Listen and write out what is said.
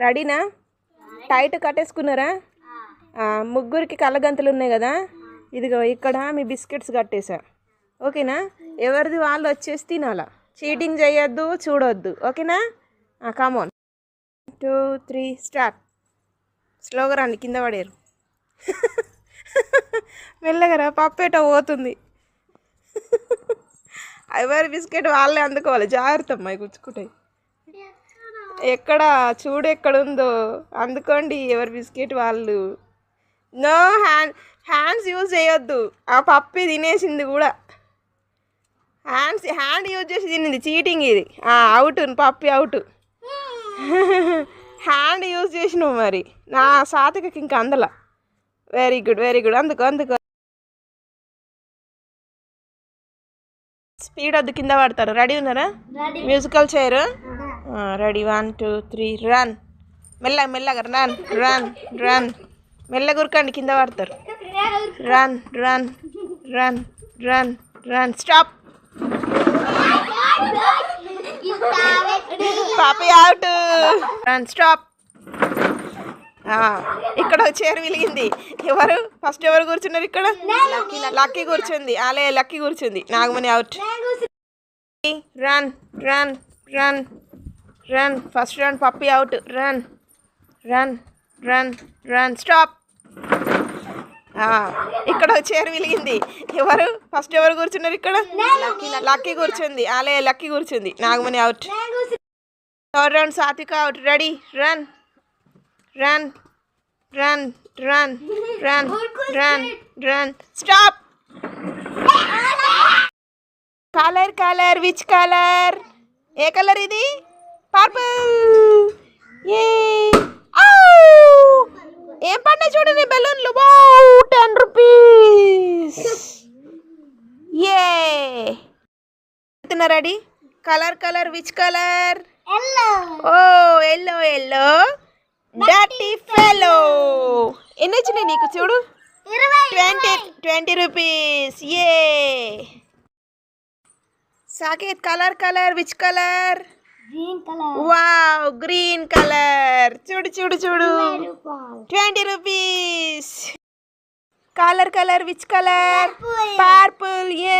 రెడీనా? టైట్ కట్టేసుకున్నారా? ముగ్గురికి కళ్ళగంతలు ఉన్నాయి కదా? ఇదిగో ఇక్కడ మీ బిస్కెట్స్ కట్టేసా. ఓకేనా? ఎవరిది వాళ్ళు వచ్చేసి తినాలా? చీటింగ్ చేయొద్దు చూడొద్దు. ఓకేనా? కామోన్ టూ త్రీ స్టార్ట్ స్లోగా రండి కింద పడేరు. మెల్లగరా పప్పేట పోతుంది. ఎవరి బిస్కెట్ వాళ్ళే అందుకోవాలి. జాగ్రత్త అమ్మాయి గుచ్చుకుంటాయి. ఎక్కడ చూడు ఎక్కడ ఉందో అందుకోండి ఎవరి బిస్కెట్ వాళ్ళు. నో హ్యాండ్ హ్యాండ్స్ యూజ్ చేయొద్దు. ఆ పప్పి తినేసింది కూడా. హ్యాండ్స్ హ్యాండ్ యూజ్ చేసి తినింది. చీటింగ్ ఇది. Out Pappi out. Hand use చేసినావు మరి. నా సాతికకి ఇంకా అందల. Very good very good. అందుకో అందుకో. స్పీడ్ వద్దు కింద పడతారు. రెడీ ఉన్నారా? Musical chair. Ready one two three run మెల్లగా మెల్లగా రన్ రన్ రన్ మెల్లగా ఉరకండి కింద పడతారు run run run run run stop Papi out run stop ఇక్కడ చైర్ విలిగింది ఎవరు? ఫస్ట్ ఎవరు కూర్చున్నారు ఇక్కడ? లక్కీ కూర్చుంది. ఆలయ లక్కీ కూర్చుంది. Nagamani out run run run run first run Pappi out run run run run stop ఇక్కడ చైర్ విలిగింది ఎవరు? ఫస్ట్ ఎవరు కూర్చున్నారు ఇక్కడ? లక్కీ కూర్చుంది. ఆలే లక్కీ కూర్చుంది. Nagamani out third round Sathvika out ready run run run run run run run stop colour colour which colour A colour ఇది? పర్పుల్ ఏ ఏం పడినాయి చూడండి బెలూన్లు. Ten rupees A ready colour colour which colour oh yellow yellow dirty fellow ఎన్ని వచ్చినాయి నీకు చూడు? Twenty twenty rupees A Saketh colour colour which colour wow green colour. చూడు చూడు చూడు. Twenty rupees. Colour colour which colour purple A